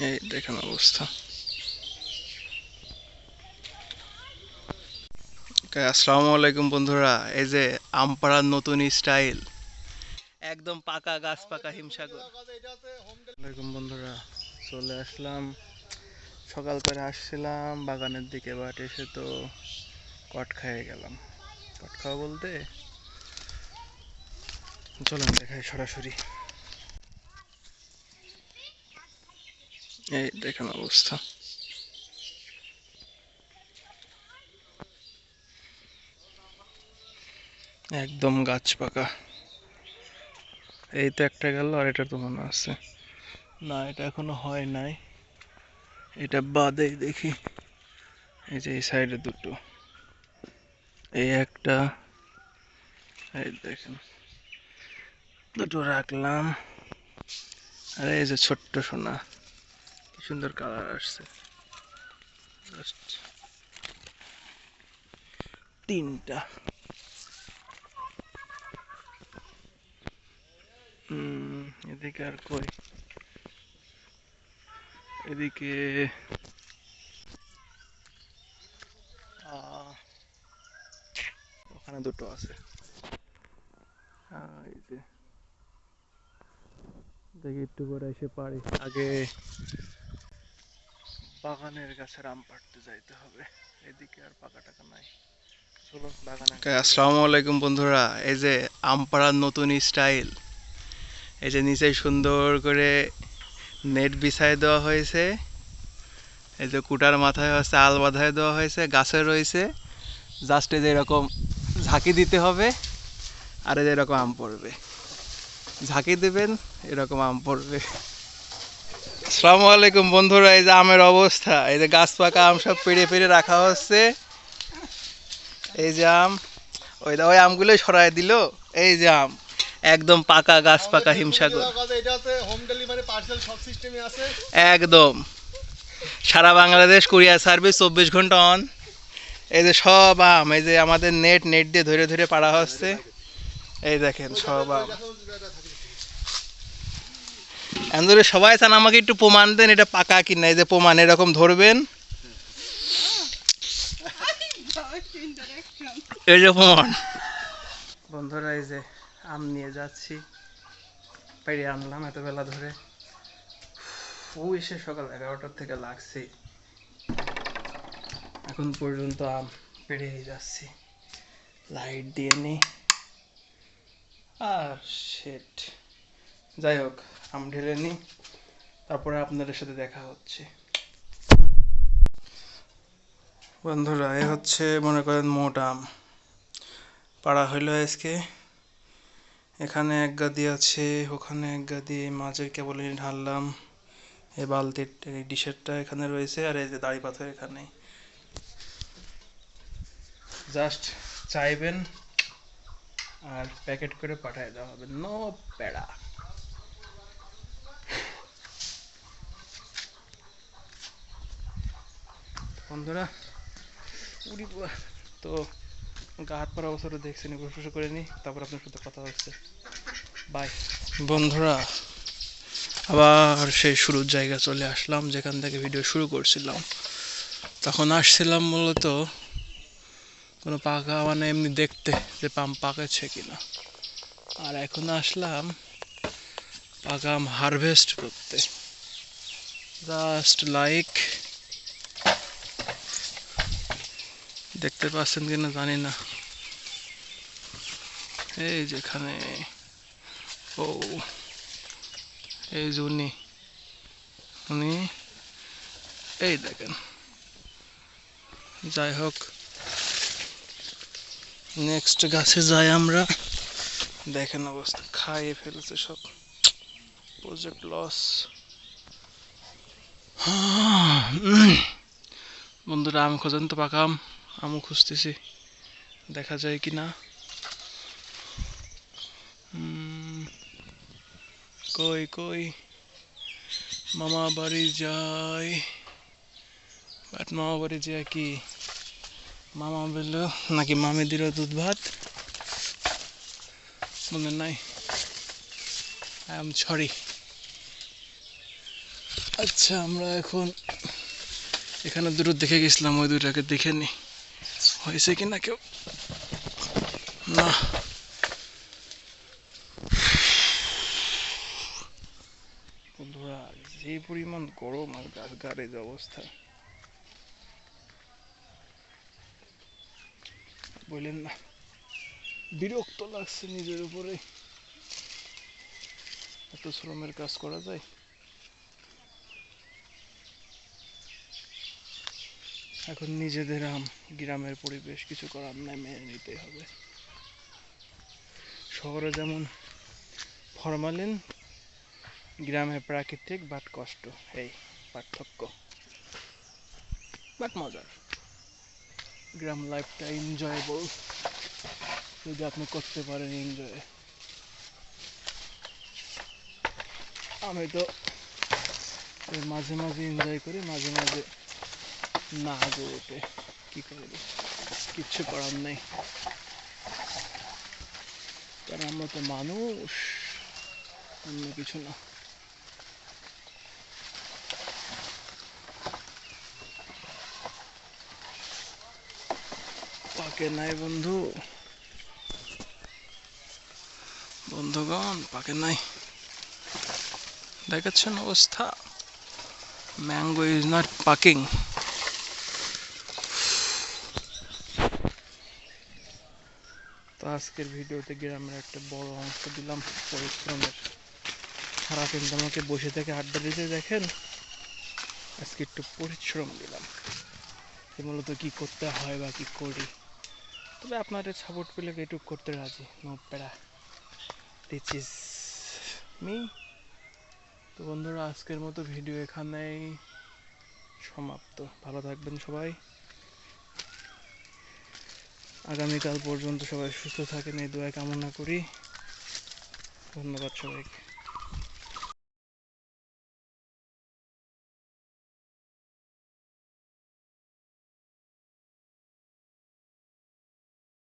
এই দেখেন অবস্থা। আসসালামু আলাইকুম বন্ধুরা, এই যে আমপাড়ার নতুন স্টাইল। একদম পাকা গাছ, পাকা হিমসাগর। আলাইকুম বন্ধুরা, চলে আসলাম। সকাল করে আসছিলাম, বাগানের দিকে বাট এসে তো কট খেয়ে গেলাম। কট খাওয়া বলতে, চলুন দেখাই সরাসরি। এই দেখেন অবস্থা। একদম গাছ পাকা। এই তো একটা গেল আর এটা তো মনে আছে। না, এটা এখনও হয় নাই। এটা বাদেই দেখি। এই যে এই সাইডে দুটো। এই একটা। এই দেখেন। দুটো রাখলাম। আর এই যে ছোট্ট সোনা। সুন্দর কালার আসছে। তিনটা। এদিকে আর কই? এদিকে ওখানে দুটো আছে। এই যে। দেখি একটু করে এসে পারি। আগে বাগানের গাছের আম পাড়তে যাইতে হবে। এদিকে আর পাকা টাকা নাই। আসসালামু আলাইকুম বন্ধুরা। এই যে আম পাড়ার নতুন স্টাইল। এই যে নিচে সুন্দর করে নেট বিছাই দেওয়া হয়েছে। এই যে কুটার মাথায় হচ্ছে আল বাঁধায় দেওয়া হয়েছে, গাছে রয়েছে। জাস্ট এই যে এরকম ঝাঁকি দিতে হবে আর এই যে এরকম আম পড়বে। ঝাঁকি দেবেন, এরকম আম পড়বে। আসসালামু আলাইকুম বন্ধুরা এই যে আমের অবস্থা। এই যে গাছ পাকা আম সব পেড়ে পেড়ে রাখা হচ্ছে। এই যে আম ওই ওই আমগুলোই সরাই দিল। এই যে আম একদম পাকা গাছ পাকা হিমসাগর। একদম। সারা বাংলাদেশ কুরিয়ার সার্ভিস চব্বিশ ঘণ্টা অন। এই যে সব আম এই যে আমাদের নেট নেট দিয়ে ধরে ধরে পাড়া হচ্ছে। এই দেখেন সব আম। এন্দরে সবাই চান আমাকে একটু প্রমাণ দেন, এটা পাকা কিনা, এই যে প্রমাণ এরকম ধরবেন। এই যে প্রমাণ। বন্ধুরা, এই যে আম নিয়ে যাচ্ছি। পেড়ে আনলাম এত বেলা ধরে। ওই সে সকাল এগারোটার থেকে লাগছে। এখন পর্যন্ত আম পেড়ে যাচ্ছি। লাইট দিয়ে নি। আর শেট যাই হোক, আম ঢেলে নি তারপরে আপনাদের সাথে দেখা হচ্ছে। বন্ধুরা, এ হচ্ছে মনে করেন মোট আম। পাড়া হইল আজকে। এখানে এক গাদি আছে, ওখানে এক গাদি মাঝের কেবল ঢাললাম। এই বালতির এই ডিশেরটা এখানে রয়েছে, আর এই যে দাড়ি পাথর এখানে। জাস্ট চাইবেন আর প্যাকেট করে পাঠিয়ে দেওয়া হবে। নো প্যাড়া বন্ধুরা, উড়ি। তো গা হাত পাড়া অবসরে দেখছেন গোসল করে নি, তারপর আপনার সাথে কথা হচ্ছে। বাই বন্ধুরা, আবার সেই শুরুর জায়গা চলে আসলাম, যেখান থেকে ভিডিও শুরু করছিলাম। তখন আসছিলাম মূলত কোনো পাকা মানে এমনি দেখতে যে পাম পাকেছে কিনা। আর এখন আসলাম পাকা আম হারভেস্ট করতে। জাস্ট লাইক দেখতে পাচ্ছেন কিনা জানি না। এই যেখানে, ও, এই যে উনি উনি, এই দেখেন। যাই হোক নেক্সট গাছে যাই আমরা। দেখেন অবস্থা, খাইয়ে ফেলছে সব। প্রজেক্ট লস বন্ধুরা, আম খোঁজেন তো পাকা আম আমও খুঁজতেছি। দেখা যায় কি না? কই কই? মামা বাড়ি যাই বাট মামা বাড়ি যায় কি? মামা বলল, নাকি মামি দিল দুধ ভাত? মনে নাই। আই এম আচ্ছা আমরা এখন এখানে দুটো দেখে গেছিলাম, ওই দুটাকে দেখে কি না কেউ না বন্ধুরা যে পরিমাণ গরম আর গাছ গাড়ে অবস্থা। বললেন না, বিরক্ত লাগছে নিজের উপরে। এত শ্রমের কাজ করা যায়? এখন নিজেদের গ্রামের পরিবেশ কিছু করার নাই মেনে নিতে হবে। শহরে যেমন ফরমালিন, গ্রামে প্রাকৃতিক বাট কষ্ট। এই পার্থক্য। বাট মজার। গ্রাম লাইফটা এনজয়েবল যদি আপনি করতে পারেন এনজয় আমি তো মাঝে মাঝে এনজয় করি, মাঝে মাঝে না গো ওঠে কি করব কিচ্ছু করার নেই। কারণ আমরা তো মানুষ, অন্য কিছু না। পাকে নাই বন্ধু। বন্ধুগণ, পাকে নাই। দেখাচ্ছেন অবস্থা। ম্যাঙ্গো ইজ নট পাকিং তো আজকের ভিডিওতে গ্রামের একটা বড় অংশ দিলাম পরিশ্রমের। সারাদিন আমাকে বসে থেকে আড্ডা দিতে দেখেন। আজকে একটু পরিশ্রম দিলাম। যে মূলত কি করতে হয় বা কি করি। তবে আপনাদের সাপোর্ট পেলে এটুক করতে রাজি। নো প্যারা দিস মি তো বন্ধুরা, আজকের মতো ভিডিও এখানেই সমাপ্ত। ভালো থাকবেন সবাই। আগামীকাল পর্যন্ত সবাই সুস্থ থাকেন এই দোয়া কামনা করি। ধন্যবাদ সবাইকে।